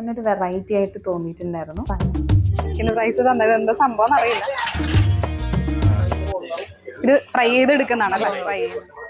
തന്നെ ഒരു വെറൈറ്റി ആയിട്ട് തോന്നിയിട്ടുണ്ടായിരുന്നു. ചിക്കൻ റൈസ് തന്നത് എന്താ സംഭവം അറിയില്ല ഇത് ഫ്രൈ ചെയ്ത് എടുക്കുന്നതാണല്ലോ ഫ്രൈ ടേസ്റ്റ്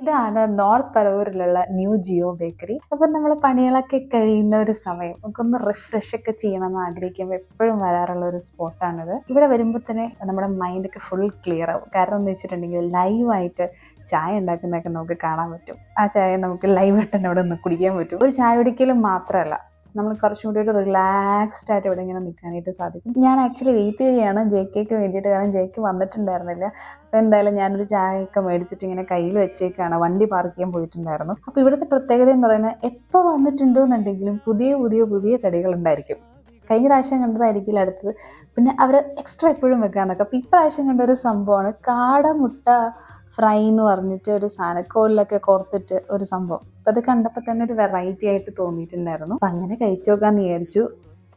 ഇതാണ് നോർത്ത് പറവൂരിലുള്ള ന്യൂ ജിയോ ബേക്കറി അപ്പൊ നമ്മൾ പണികളൊക്കെ കഴിയുന്ന ഒരു സമയം നമുക്കൊന്ന് റിഫ്രഷ് ഒക്കെ ചെയ്യണമെന്ന് ആഗ്രഹിക്കുമ്പോൾ എപ്പോഴും വരാറുള്ള ഒരു സ്പോട്ടാണിത് ഇവിടെ വരുമ്പോൾ തന്നെ നമ്മുടെ മൈൻഡ് ഒക്കെ ഫുൾ ക്ലിയർ ആവും. കാരണം എന്ന് വെച്ചിട്ടുണ്ടെങ്കിൽ ലൈവായിട്ട് ചായ ഉണ്ടാക്കുന്നതൊക്കെ നമുക്ക് കാണാൻ പറ്റും. ആ ചായ നമുക്ക് ലൈവായിട്ട് തന്നെ അവിടെ നിന്ന് കുടിക്കാൻ പറ്റും. ഒരു ചായ കുടിക്കലും മാത്രമല്ല നമ്മൾ കുറച്ചും കൂടി ഒരു റിലാക്സ്ഡ് ആയിട്ട് ഇവിടെ ഇങ്ങനെ നിൽക്കാനായിട്ട് സാധിക്കും. ഞാൻ ആക്ച്വലി വെയിറ്റ് ചെയ്യുകയാണ്. ജെ കെക്ക് വേണ്ടിയിട്ട് കാരണം ജെ കെ വന്നിട്ടുണ്ടായിരുന്നില്ല. അപ്പോൾ എന്തായാലും ഞാനൊരു ചായയൊക്കെ മേടിച്ചിട്ട് ഇങ്ങനെ കയ്യിൽ വെച്ചേക്കാണ്. വണ്ടി പാർക്ക് ചെയ്യാൻ പോയിട്ടുണ്ടായിരുന്നു. അപ്പോൾ ഇവിടുത്തെ പ്രത്യേകത എന്ന് പറയുന്നത് എപ്പോൾ വന്നിട്ടുണ്ടോ എന്നുണ്ടെങ്കിലും പുതിയ പുതിയ പുതിയ കടികൾ ഉണ്ടായിരിക്കും. കഴിഞ്ഞ പ്രാവശ്യം കണ്ടതായിരിക്കില്ല അടുത്തത്. പിന്നെ അവർ എക്സ്ട്രാ എപ്പോഴും വെക്കാന്നൊക്കെ. അപ്പോൾ ഇപ്രാവശ്യം കണ്ട ഒരു സംഭവമാണ് കാടമുട്ട ഫ്രൈ എന്ന് പറഞ്ഞിട്ട് ഒരു സാനക്കോലിലൊക്കെ കോർത്തിട്ട് ഒരു സംഭവം. അപ്പം അത് കണ്ടപ്പോൾ തന്നെ ഒരു വെറൈറ്റി ആയിട്ട് തോന്നിയിട്ടുണ്ടായിരുന്നു. അപ്പം അങ്ങനെ കഴിച്ചു നോക്കാമെന്ന് വിചാരിച്ചു.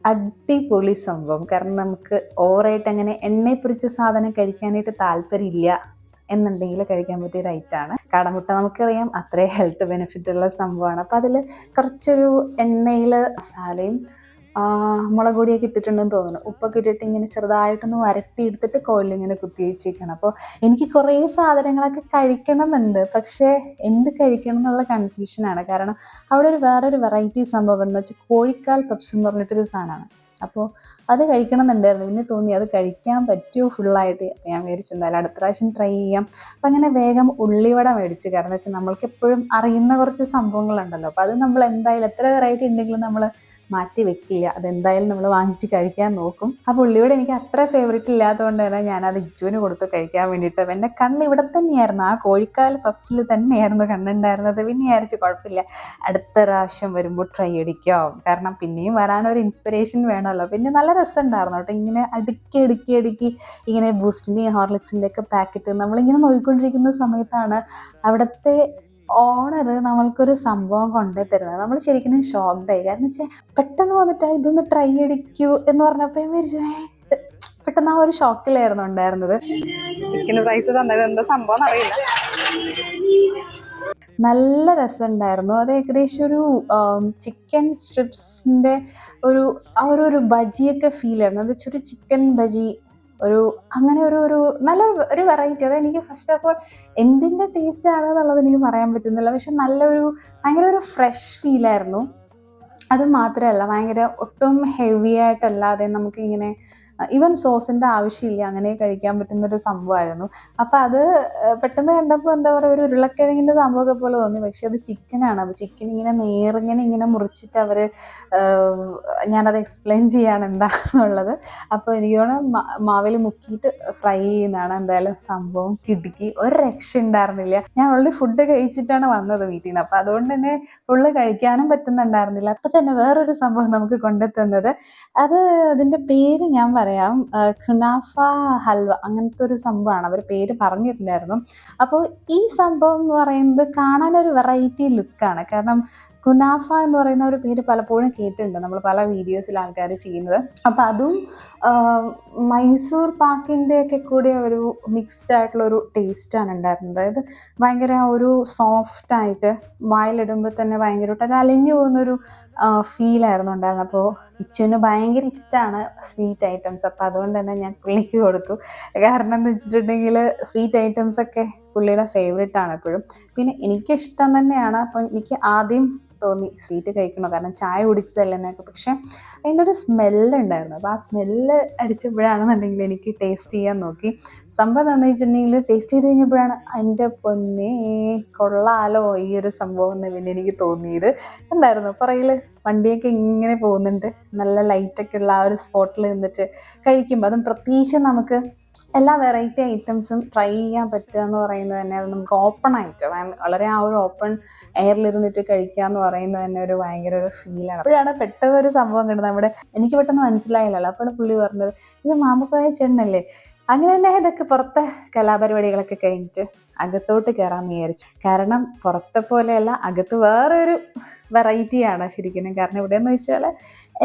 അടിപൊളി സംഭവം. കാരണം നമുക്ക് ഓവറായിട്ട് അങ്ങനെ എണ്ണയിൽ പൊരിച്ച സാധനം കഴിക്കാനായിട്ട് താല്പര്യമില്ല എന്നുണ്ടെങ്കിൽ കഴിക്കാൻ പറ്റിയ ഒരു ഐറ്റാണ് കാടമുട്ട നമുക്കറിയാം അത്രയും ഹെൽത്ത് ബെനിഫിറ്റ് ഉള്ള സംഭവമാണ്. അപ്പോൾ അതിൽ കുറച്ചൊരു എണ്ണയിൽ മസാലയും മുളക് പൊടിയൊക്കെ ഇട്ടിട്ടുണ്ടെന്ന് തോന്നുന്നു. ഉപ്പൊക്കെ ഇട്ടിട്ട് ഇങ്ങനെ ചെറുതായിട്ടൊന്ന് വരട്ടി എടുത്തിട്ട് കോലിൽ ഇങ്ങനെ കുത്തി വെച്ചേക്കാണ്. അപ്പോൾ എനിക്ക് കുറേ സാധനങ്ങളൊക്കെ കഴിക്കണം എന്നുണ്ട് പക്ഷേ എന്ത് കഴിക്കണം എന്നുള്ള കൺഫ്യൂഷനാണ് കാരണം അവിടെ ഒരു വേറൊരു വെറൈറ്റി സംഭവം എന്ന് വെച്ചാൽ കോഴിക്കാൽ പപ്സ് എന്ന് പറഞ്ഞിട്ടൊരു സാധനമാണ്. അപ്പോൾ അത് കഴിക്കണം എന്നുണ്ടായിരുന്നു പിന്നെ തോന്നി അത് കഴിക്കാൻ പറ്റുമോ ഫുള്ളായിട്ട് ഞാൻ വിചാരിച്ചു എന്തായാലും അടുത്ത പ്രാവശ്യം ട്രൈ ചെയ്യാം. അപ്പം അങ്ങനെ വേഗം ഉള്ളിവട മേടിച്ചു. കാരണം വെച്ചാൽ നമ്മൾക്ക് എപ്പോഴും അറിയുന്ന കുറച്ച് സംഭവങ്ങളുണ്ടല്ലോ. അപ്പോൾ അത് നമ്മൾ എന്തായാലും എത്ര വെറൈറ്റി ഉണ്ടെങ്കിലും നമ്മൾ മാറ്റി വെക്കില്ല. അതെന്തായാലും നമ്മൾ വാങ്ങിച്ച് കഴിക്കാൻ നോക്കും. ആ പുള്ളിയോട് എനിക്ക് അത്ര ഫേവറേറ്റ് ഇല്ലാത്തതുകൊണ്ട് തന്നെ ഞാനത് ഇച്ചുവിന് കൊടുത്ത് കഴിക്കാൻ വേണ്ടിയിട്ട് എന്റെ കണ്ണ് ഇവിടെ തന്നെയായിരുന്നു. ആ കോഴിക്കാൽ പപ്സിൽ തന്നെയായിരുന്നു കണ്ണുണ്ടായിരുന്നത്. പിന്നെ വിചാരിച്ച് കുഴപ്പമില്ല. അടുത്ത പ്രാവശ്യം വരുമ്പോൾ ട്രൈ അടിക്കാം കാരണം പിന്നെയും വരാനൊരു ഇൻസ്പിറേഷൻ വേണമല്ലോ. പിന്നെ നല്ല രസമുണ്ടായിരുന്നു കേട്ടോ. ഇങ്ങനെ അടുക്കി അടുക്കി അടുക്കി ഇങ്ങനെ ബൂസ്റ്റിന്റെയും ഹോർലിക്സിന്റെ ഒക്കെ പാക്കറ്റ് നമ്മളിങ്ങനെ നോക്കിക്കൊണ്ടിരിക്കുന്ന സമയത്താണ് അവിടുത്തെ ഓണർ നമ്മൾക്കൊരു സംഭവം കൊണ്ടേ തരുന്നത് നമ്മൾ ശരിക്കും ഷോക്ക്ഡ് ആയി. കാരണം വെച്ചാൽ പെട്ടെന്ന് വന്നിട്ട് ഇതൊന്ന് ട്രൈ അടിക്കൂ എന്ന് പറഞ്ഞപ്പോൾ വിചാരിച്ചു പെട്ടെന്ന് ആ ഒരു ഷോക്കിലായിരുന്നു ഉണ്ടായിരുന്നത്. ചിക്കൻ റൈസ് തന്നത് എന്താ സംഭവം അറിയില്ല നല്ല രസമുണ്ടായിരുന്നു. അത് ഏകദേശം ഒരു ചിക്കൻ സ്ട്രിപ്സിന്റെ ഒരു ആ ഒരു ഒരു ബജിയൊക്കെ ഫീൽ ആയിരുന്നു. അത് വെച്ചൊരു ചിക്കൻ ബജി ഒരു അങ്ങനെ ഒരു ഒരു നല്ല ഒരു വെറൈറ്റി അത് എനിക്ക് ഫസ്റ്റ് ഓഫ് ഓൾ എന്തിന്റെ ടേസ്റ്റ് ആണ് എന്നുള്ളത് എനിക്ക് പറയാൻ പറ്റുന്നില്ല. പക്ഷെ നല്ലൊരു ഭയങ്കര ഒരു ഫ്രഷ് ഫീലായിരുന്നു അത് മാത്രമല്ല ഭയങ്കര ഒട്ടും ഹെവി ആയിട്ടല്ലാതെ നമുക്ക് ഇങ്ങനെ ഈവൻ സോസിന്റെ ആവശ്യമില്ല അങ്ങനെ കഴിക്കാൻ പറ്റുന്നൊരു സംഭവമായിരുന്നു. അപ്പോൾ അത് പെട്ടെന്ന് കണ്ടപ്പോൾ എന്താ പറയുക ഒരു ഉരുളക്കിഴങ്ങിന്റെ സംഭവമൊക്കെ പോലെ തോന്നി. പക്ഷേ അത് ചിക്കനാണ്. അപ്പോൾ ചിക്കൻ ഇങ്ങനെ നേറിങ്ങനെ ഇങ്ങനെ മുറിച്ചിട്ട് അവർ ഞാനത് എക്സ്പ്ലെയിൻ ചെയ്യാണ് എന്താണെന്നുള്ളത്. അപ്പോൾ എനിക്ക് തോന്നുന്നു മാവിൽ മുക്കിയിട്ട് ഫ്രൈ ചെയ്യുന്നതാണ് എന്തായാലും സംഭവം. കിടുക്കി ഒരു രക്ഷ ഉണ്ടായിരുന്നില്ല. ഞാൻ ഓൾറെഡി ഫുഡ് കഴിച്ചിട്ടാണ് വന്നത് വീട്ടിൽ നിന്ന്. അപ്പോൾ അതുകൊണ്ട് തന്നെ ഫുള്ള് കഴിക്കാനും പറ്റുന്നുണ്ടായിരുന്നില്ല. അപ്പോൾ തന്നെ വേറൊരു സംഭവം നമുക്ക് കൊണ്ടുത്തന്നത്. അത് അതിന്റെ പേര് ഞാൻ പറയാം ആ, ഖുനാഫ ഹൽവ അങ്ങനത്തെ ഒരു സംഭവമാണ്. അവർ പേര് പറഞ്ഞിട്ടുണ്ടായിരുന്നു. അപ്പോൾ ഈ സംഭവം എന്ന് പറയുന്നത് കാണാനൊരു വെറൈറ്റി ലുക്കാണ് കാരണം കുനാഫ എന്ന് പറയുന്ന ഒരു പേര് പലപ്പോഴും കേട്ടിട്ടുണ്ട്. നമ്മൾ പല വീഡിയോസിൽ ആൾക്കാർ ചെയ്യുന്നത്. അപ്പം അതും മൈസൂർ പാക്കിന്റെ ഒക്കെ കൂടി ഒരു മിക്സ്ഡ് ആയിട്ടുള്ള ഒരു ടേസ്റ്റാണ് ഉണ്ടായിരുന്നത്. അതായത് ഭയങ്കര ഒരു സോഫ്റ്റ് ആയിട്ട് വായിലിടുമ്പോൾ തന്നെ ഭയങ്കരമായിട്ട് അലിഞ്ഞു പോകുന്നൊരു ഫീലായിരുന്നു ഉണ്ടായിരുന്നത്. അപ്പോൾ ഇച്ചുവിന് ഭയങ്കര ഇഷ്ടമാണ് സ്വീറ്റ് ഐറ്റംസ് അപ്പോൾ അതുകൊണ്ട് തന്നെ ഞാൻ പുള്ളിക്ക് കൊടുത്തു. കാരണം എന്ന് വെച്ചിട്ടുണ്ടെങ്കിൽ സ്വീറ്റ് ഐറ്റംസ് ഒക്കെ പുള്ളിയുടെ ഫേവറേറ്റ് ആണ് എപ്പോഴും. പിന്നെ എനിക്കിഷ്ടം തന്നെയാണ് അപ്പം എനിക്ക് ആദ്യം തോന്നി സ്വീറ്റ് കഴിക്കണോ? കാരണം ചായ കുടിച്ചതല്ലേ എന്നൊക്കെ. പക്ഷെ അതിന്റെ ഒരു സ്മെല്ല് ഉണ്ടായിരുന്നു. അപ്പോൾ ആ സ്മെല്ല് അടിച്ചപ്പോഴാണെന്നുണ്ടെങ്കിൽ എനിക്ക് ടേസ്റ്റ് ചെയ്യാൻ നോക്കി. സംഭവം എന്താണെന്ന് വെച്ചിട്ടുണ്ടെങ്കിൽ ടേസ്റ്റ് ചെയ്ത് കഴിഞ്ഞപ്പോഴാണ് എന്റെ പൊന്നേ കൊള്ളാലോ ഈ ഒരു സംഭവം എന്ന് പിന്നെ എനിക്ക് തോന്നിയത്. എന്തായിരുന്നു? പുറകിൽ വണ്ടിയൊക്കെ ഇങ്ങനെ പോകുന്നുണ്ട്. നല്ല ലൈറ്റൊക്കെ ഉള്ള ആ ഒരു സ്പോട്ടിൽ നിന്നിട്ട് കഴിക്കുമ്പോൾ അതും പ്രത്യേകിച്ച് നമുക്ക് എല്ലാ വെറൈറ്റി ഐറ്റംസും ട്രൈ ചെയ്യാൻ പറ്റുക എന്ന് പറയുന്നത് തന്നെ അത് നമുക്ക് ഓപ്പൺ ആയിട്ട് വളരെ ആ ഒരു ഓപ്പൺ എയറിലിരുന്നിട്ട് കഴിക്കുക എന്ന് പറയുന്നത് തന്നെ ഒരു ഭയങ്കര ഒരു ഫീലാണ് അപ്പോഴാണ് പെട്ടെന്ന് ഒരു സംഭവം കിട്ടുന്നത് നമ്മുടെ എനിക്ക് പെട്ടെന്ന് മനസ്സിലായില്ലല്ലോ. അപ്പോൾ പുള്ളി പറഞ്ഞത് ഇത് മാമ്പക്കോയ ചെണ്ണല്ലേ? അങ്ങനെ തന്നെ ഇതൊക്കെ പുറത്തെ കലാപരിപാടികളൊക്കെ കഴിഞ്ഞിട്ട് അകത്തോട്ട് കയറാൻ വിചാരിച്ചു. കാരണം പുറത്തെ പോലെയല്ല അകത്ത് വേറൊരു വെറൈറ്റിയാണ് ശരിക്കും. കാരണം ഇവിടെ എന്ന് വെച്ചാൽ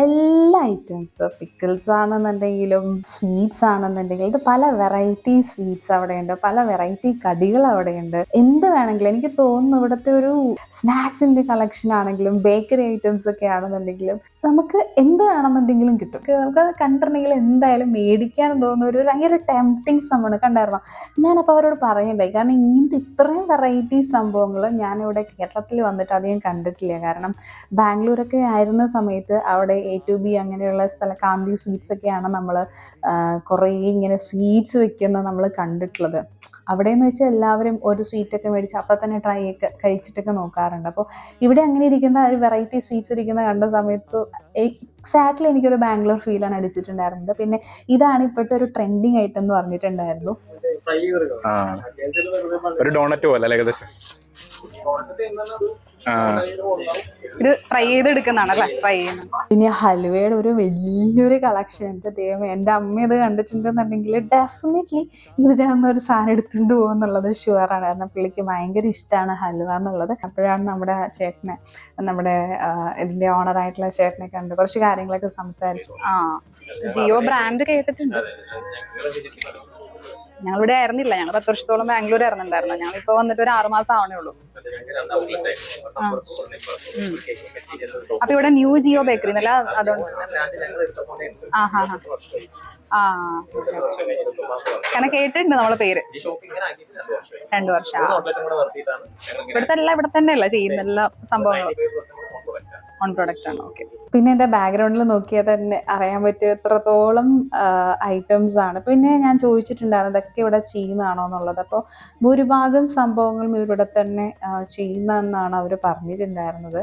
എല്ലാ ഐറ്റംസ് പിക്കിൾസ് ആണെന്നുണ്ടെങ്കിലും സ്വീറ്റ്സ് ആണെന്നുണ്ടെങ്കിലും ഇത് പല വെറൈറ്റി സ്വീറ്റ്സ് അവിടെയുണ്ട് പല വെറൈറ്റി കടികൾ അവിടെയുണ്ട്. എന്ത് വേണമെങ്കിലും എനിക്ക് തോന്നുന്നു ഇവിടുത്തെ ഒരു സ്നാക്സിന്റെ കളക്ഷൻ ആണെങ്കിലും ബേക്കറി ഐറ്റംസ് ഒക്കെ ആണെന്നുണ്ടെങ്കിലും നമുക്ക് എന്ത് വേണമെന്നുണ്ടെങ്കിലും കിട്ടും. നമുക്ക് അത് കണ്ടിട്ടുണ്ടെങ്കിൽ എന്തായാലും മേടിക്കാൻ തോന്നുന്ന ഒരു ഭയങ്കര ടെംപ്റ്റിങ് സംഭവമാണ്. കണ്ടായിരുന്നോ? ഞാനപ്പോൾ അവരോട് പറയണ്ടായി കാരണം ഇങ്ങനത്തെ ഇത്രയും വെറൈറ്റി സംഭവങ്ങൾ ഞാനിവിടെ കേരളത്തിൽ വന്നിട്ട് അധികം കണ്ടിട്ടില്ല. കാരണം ബാംഗ്ലൂരൊക്കെ ആയിരുന്ന സമയത്ത് അവിടെ എ ടു ബി അങ്ങനെയുള്ള സ്ഥലം കാന്തി സ്വീറ്റ്സ് ഒക്കെയാണ് നമ്മൾ കുറേ ഇങ്ങനെ സ്വീറ്റ്സ് വെക്കുന്ന നമ്മൾ കണ്ടിട്ടുള്ളത്. അവിടെ എന്ന് വെച്ചാൽ എല്ലാവരും ഒരു സ്വീറ്റൊക്കെ മേടിച്ച് അപ്പം തന്നെ ട്രൈ ഒക്കെ കഴിച്ചിട്ടൊക്കെ നോക്കാറുണ്ട്. അപ്പോൾ ഇവിടെ അങ്ങനെ ഇരിക്കുന്ന ഒരു വെറൈറ്റി സ്വീറ്റ്സ് ഇരിക്കുന്ന കണ്ട സമയത്ത് എക്സാക്ട്ലി എനിക്കൊരു ബാംഗ്ലൂർ ഫീലാണ് അടിച്ചിട്ടുണ്ടായിരുന്നത്. പിന്നെ ഇതാണ് ഇപ്പോഴത്തെ ഒരു ട്രെൻഡിങ് ഐറ്റം എന്ന് പറഞ്ഞിട്ടുണ്ടായിരുന്നു. ഒരു ഡോണറ്റ് പോലെ ഏകദേശം? ഇത് ഫ്രൈ ചെയ്തെടുക്കുന്നതാണ് അല്ലേ? ഫ്രൈ ചെയ്യുന്നത്. പിന്നെ ഹലുവയുടെ ഒരു വലിയൊരു കളക്ഷൻ എന്റെ ദൈവം എന്റെ അമ്മ ഇത് കണ്ടിട്ടുണ്ടെന്നുണ്ടെങ്കിൽ ഡെഫിനറ്റ്ലി ഇതിനകത്ത് ഒരു സാധനം എടുത്തുകൊണ്ട് പോകുന്നുള്ളത് ഷുവറാണ് കാരണം പുള്ളിക്ക് ഭയങ്കര ഇഷ്ടമാണ് ഹലുവ എന്നുള്ളത്. അപ്പോഴാണ് നമ്മുടെ ചേട്ടനെ നമ്മുടെ ഇതിന്റെ ഇതിന്റെ ഓണറായിട്ടുള്ള ചേട്ടനെ കണ്ട് കുറച്ച് കാര്യങ്ങളൊക്കെ സംസാരിച്ചു. ആ ജിയോ ബ്രാൻഡ് കേട്ടിട്ടുണ്ട്. ഞങ്ങളിവിടെ ആയിരുന്നില്ല. ഞങ്ങൾ പത്ത് വർഷത്തോളം ബാംഗ്ലൂർ ആയിരുന്നുണ്ടായിരുന്നു ഞങ്ങൾ ഇപ്പൊ വന്നിട്ട് ഒരു ആറുമാസം ആവണേ ഉള്ളൂ. അപ്പൊ ഇവിടെ ന്യൂ ജിയോ ബേക്കറി എന്നല്ല? അതുകൊണ്ട്. ആ ഹാ ഹാ. ആ കാരണം കേട്ടിട്ടുണ്ട് നമ്മളെ പേര്. രണ്ടു വർഷം. ഇവിടുത്തെ എല്ലാം ഇവിടെ തന്നെയല്ല ചെയ്യുന്ന എല്ലാ സംഭവങ്ങളും ഓൺ പ്രൊഡക്റ്റ് ആണ്. ഓക്കെ പിന്നെ എന്റെ ബാക്ക്ഗ്രൗണ്ടിൽ നോക്കിയാൽ തന്നെ അറിയാൻ പറ്റും എത്രത്തോളം ഐറ്റംസ് ആണ്. പിന്നെ ഞാൻ ചോദിച്ചിട്ടുണ്ടായിരുന്നു ഇതൊക്കെ ഇവിടെ ചെയ്യുന്നതാണോ എന്നുള്ളത്? അപ്പോൾ ഭൂരിഭാഗം സംഭവങ്ങളും ഇവിടെ തന്നെ ചെയ്യുന്നതെന്നാണ് അവർ പറഞ്ഞിട്ടുണ്ടായിരുന്നത്.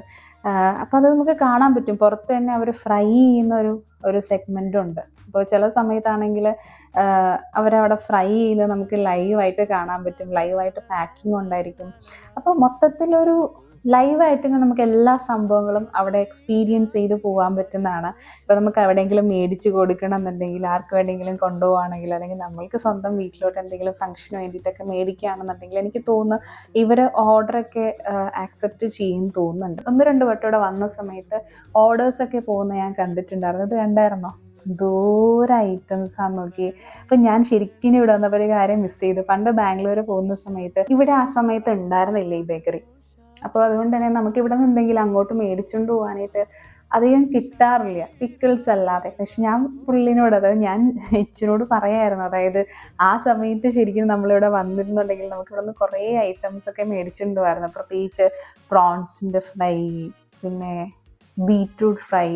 അപ്പോൾ അത് നമുക്ക് കാണാൻ പറ്റും. പുറത്ത് തന്നെ അവർ ഫ്രൈ ചെയ്യുന്ന ഒരു ഒരു സെഗ്മെന്റ് ഉണ്ട്. അപ്പോൾ ചില സമയത്താണെങ്കിൽ അവരവിടെ ഫ്രൈ ചെയ്ത് നമുക്ക് ലൈവായിട്ട് കാണാൻ പറ്റും. ലൈവായിട്ട് പാക്കിംഗ് ഉണ്ടായിരിക്കും. അപ്പോൾ മൊത്തത്തിലൊരു ലൈവായിട്ട് നമുക്ക് എല്ലാ സംഭവങ്ങളും അവിടെ എക്സ്പീരിയൻസ് ചെയ്ത് പോകാൻ പറ്റുന്നതാണ്. ഇപ്പോൾ നമുക്ക് എവിടെയെങ്കിലും മേടിച്ച് കൊടുക്കണം എന്നുണ്ടെങ്കിൽ ആർക്ക് വേണമെങ്കിലും കൊണ്ടുപോകുകയാണെങ്കിൽ അല്ലെങ്കിൽ നമ്മൾക്ക് സ്വന്തം വീട്ടിലോട്ട് എന്തെങ്കിലും ഫംഗ്ഷന് വേണ്ടിയിട്ടൊക്കെ മേടിക്കുകയാണെന്നുണ്ടെങ്കിൽ എനിക്ക് തോന്നുന്നു ഇവർ ഓർഡറൊക്കെ ആക്സെപ്റ്റ് ചെയ്യും തോന്നുന്നുണ്ട്. ഒന്ന് രണ്ട് വട്ടം ഇവിടെ വന്ന സമയത്ത് ഓർഡേഴ്സൊക്കെ പോകുന്ന ഞാൻ കണ്ടിട്ടുണ്ടായിരുന്നു. അത് കണ്ടായിരുന്നോ? ദൂര ഐറ്റംസ് ആ നോക്കി അപ്പൊ ഞാൻ ശരിക്കും ഇവിടെ വന്നപ്പോൾ ഒരു കാര്യം മിസ് ചെയ്തു. പണ്ട് ബാംഗ്ലൂർ പോകുന്ന സമയത്ത് ഇവിടെ ആ സമയത്ത് ഉണ്ടായിരുന്നില്ല ഈ ബേക്കറി അപ്പോൾ അതുകൊണ്ട് തന്നെ നമുക്ക് ഇവിടെ നിന്ന് എന്തെങ്കിലും അങ്ങോട്ട് മേടിച്ചുകൊണ്ട് പോകാനായിട്ട് അധികം കിട്ടാറില്ല. പിക്കിൾസ് അല്ലാതെ. പക്ഷെ ഞാൻ പുള്ളിനോട് അതായത് ഞാൻ ഇച്ചിനോട് പറയായിരുന്നു. അതായത് ആ സമയത്ത് ശരിക്കും നമ്മളിവിടെ വന്നിരുന്നുണ്ടെങ്കിൽ നമുക്ക് ഇവിടെ നിന്ന് കുറേ ഐറ്റംസ് ഒക്കെ മേടിച്ചിട്ടുണ്ടായിരുന്നു പ്രത്യേകിച്ച് പ്രോൺസിന്റെ ഫ്രൈ പിന്നെ ബീറ്റ്റൂട്ട് ഫ്രൈ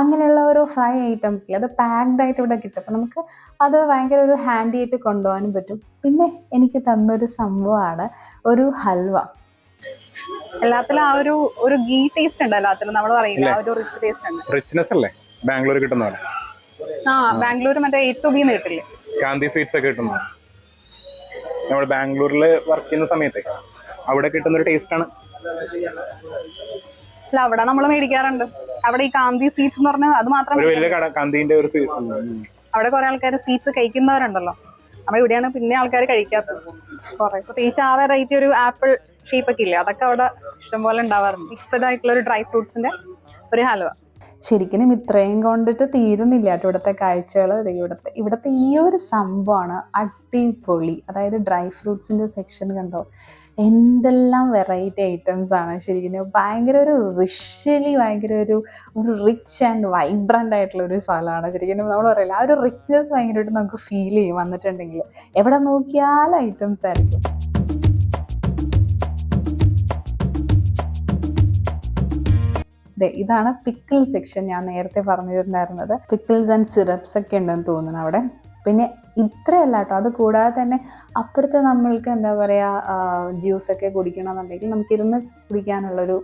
അങ്ങനെയുള്ള ഓരോ ഫ്രൈ ഐറ്റംസിൽ അത് പാക്ഡ് ആയിട്ട് ഇവിടെ കിട്ടും. അപ്പം നമുക്ക് അത് ഭയങ്കര ഒരു ഹാൻഡി ആയിട്ട് കൊണ്ടുപോകാനും പറ്റും. പിന്നെ എനിക്ക് തന്നൊരു സംഭവമാണ് ഒരു ഹൽവ. എല്ലാത്തിലും ആ ഒരു ഒരു ഗീ ടേസ്റ്റ് ഉണ്ട് എല്ലാത്തിലും. നമ്മൾ പറയില്ല ആ ഒരു റിച്ച് ടേസ്റ്റ് ഉണ്ട്. റിച്ച്നെസ് അല്ലേ? ബാംഗ്ലൂർ കിട്ടുന്ന പോലെ. ആ ബാംഗ്ലൂർ മറ്റേ എ ടു ബി കിട്ടില്ലേ? കാന്തി സ്വീറ്റ്സ് ഒക്കെ കിട്ടുന്ന നമ്മൾ ബാംഗ്ലൂരിൽ വർക്ക് ചെയ്യുന്ന സമയത്ത് അവിടെ കിട്ടുന്ന ഒരു ടേസ്റ്റ് ആണ്. അല്ല അവിടെ നമ്മൾ മേടിക്കാറുണ്ട്. അവിടെ ഈ കാന്തി സ്വീറ്റ്സ് എന്ന് പറഞ്ഞാൽ അത് മാത്രം അവിടെ കുറെ ആൾക്കാർ സ്വീറ്റ്സ് കഴിക്കുന്നവരുണ്ടല്ലോ. നമ്മൾ ഇവിടെയാണ് പിന്നെ ആൾക്കാർ കഴിക്കാത്തത്. കുറെ പ്രത്യേകിച്ച് ആ വെറൈറ്റി ഒരു ആപ്പിൾ ഷേപ്പ് ഒക്കെ ഇല്ലേ? അതൊക്കെ അവിടെ ഇഷ്ടംപോലെ ഉണ്ടാവാറുണ്ട്. മിക്സഡ് ആയിട്ടുള്ള ഒരു ഡ്രൈ ഫ്രൂട്ട്സിന്റെ ഒരു ഹലുവ ശരിക്കും ഇത്രയും കൊണ്ടിട്ട് തീരുന്നില്ല കേട്ടോ ഇവിടുത്തെ കാഴ്ചകൾ ഇവിടുത്തെ ഇവിടുത്തെ ഈ ഒരു സംഭവമാണ് അടിപൊളി. അതായത് ഡ്രൈ ഫ്രൂട്ട്സിന്റെ സെക്ഷൻ കണ്ടോ? എന്തെല്ലാം വെറൈറ്റി ഐറ്റംസ് ആണ് ശരിക്കും ഭയങ്കര ഒരു വിഷ്വലി ഭയങ്കര ഒരു ഒരു റിച്ച് ആൻഡ് വൈബ്രന്റ് ആയിട്ടുള്ള ഒരു സ്ഥലമാണ്. ശരിക്കും നമ്മൾ പറയില്ല ആ ഒരു റിച്ച്നെസ് ഭയങ്കരമായിട്ട് നമുക്ക് ഫീൽ ചെയ്യും വന്നിട്ടുണ്ടെങ്കിൽ. എവിടെ നോക്കിയാലും ഐറ്റംസ് ആയിരിക്കും. ഇതാണ് പിക്കിൾ സെക്ഷൻ ഞാൻ നേരത്തെ പറഞ്ഞിട്ടുണ്ടായിരുന്നത് പിക്കിൾസ് ആൻഡ് സിറപ്സ് ഒക്കെ ഉണ്ടെന്ന് തോന്നുന്നു അവിടെ. പിന്നെ ഇത്രയല്ല കേട്ടോ അത് കൂടാതെ തന്നെ അപ്പുറത്ത് നമ്മൾക്ക് എന്താ പറയുക ജ്യൂസൊക്കെ കുടിക്കണമെന്നുണ്ടെങ്കിൽ നമുക്കിരുന്ന് കുടിക്കാനുള്ളൊരു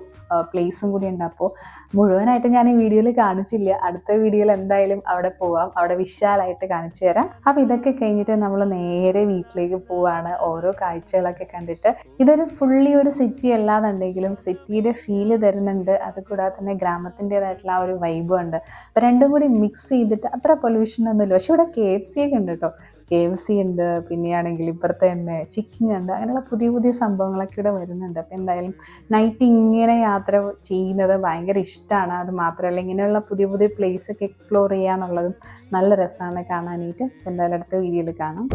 പ്ലേസും കൂടി ഉണ്ട്. അപ്പോൾ മുഴുവനായിട്ട് ഞാൻ ഈ വീഡിയോയിൽ കാണിച്ചില്ല. അടുത്ത വീഡിയോയിൽ എന്തായാലും അവിടെ പോവാം. അവിടെ വിശാലായിട്ട് കാണിച്ചു തരാം. അപ്പോൾ ഇതൊക്കെ കഴിഞ്ഞിട്ട് നമ്മൾ നേരെ വീട്ടിലേക്ക് പോവാണ്. ഓരോ കാഴ്ചകളൊക്കെ കണ്ടിട്ട്. ഇതൊരു ഫുള്ളി ഒരു സിറ്റി അല്ലാന്നുണ്ടെങ്കിലും സിറ്റിയുടെ ഫീൽ തരുന്നുണ്ട്. അത് കൂടാതെ തന്നെ ഗ്രാമത്തിന്റെതായിട്ടുള്ള ആ ഒരു വൈബും ഉണ്ട്. അപ്പോൾ രണ്ടും കൂടി മിക്സ് ചെയ്തിട്ട് അത്ര പൊല്യൂഷൻ ഒന്നുമില്ല. പക്ഷെ ഇവിടെ കെ എഫ് സി ഒക്കെ ഉണ്ട് കേട്ടോ. കെ എഫ് സി ഉണ്ട് പിന്നെയാണെങ്കിൽ ഇപ്പുറത്തെ തന്നെ ചിക്കിങ് ഉണ്ട് അങ്ങനെയുള്ള പുതിയ പുതിയ സംഭവങ്ങളൊക്കെ ഇവിടെ വരുന്നുണ്ട്. അപ്പോൾ എന്തായാലും നൈറ്റ് ഇങ്ങനെ യാത്ര ചെയ്യുന്നത് ഭയങ്കര ഇഷ്ടമാണ് അത് മാത്രമല്ല ഇങ്ങനെയുള്ള പുതിയ പുതിയ പ്ലേസ് ഒക്കെ എക്സ്പ്ലോർ ചെയ്യുക എന്നുള്ളതും നല്ല രസമാണ് കാണാനായിട്ട്. എന്തായാലും അടുത്ത വീഡിയോയിൽ കാണാം.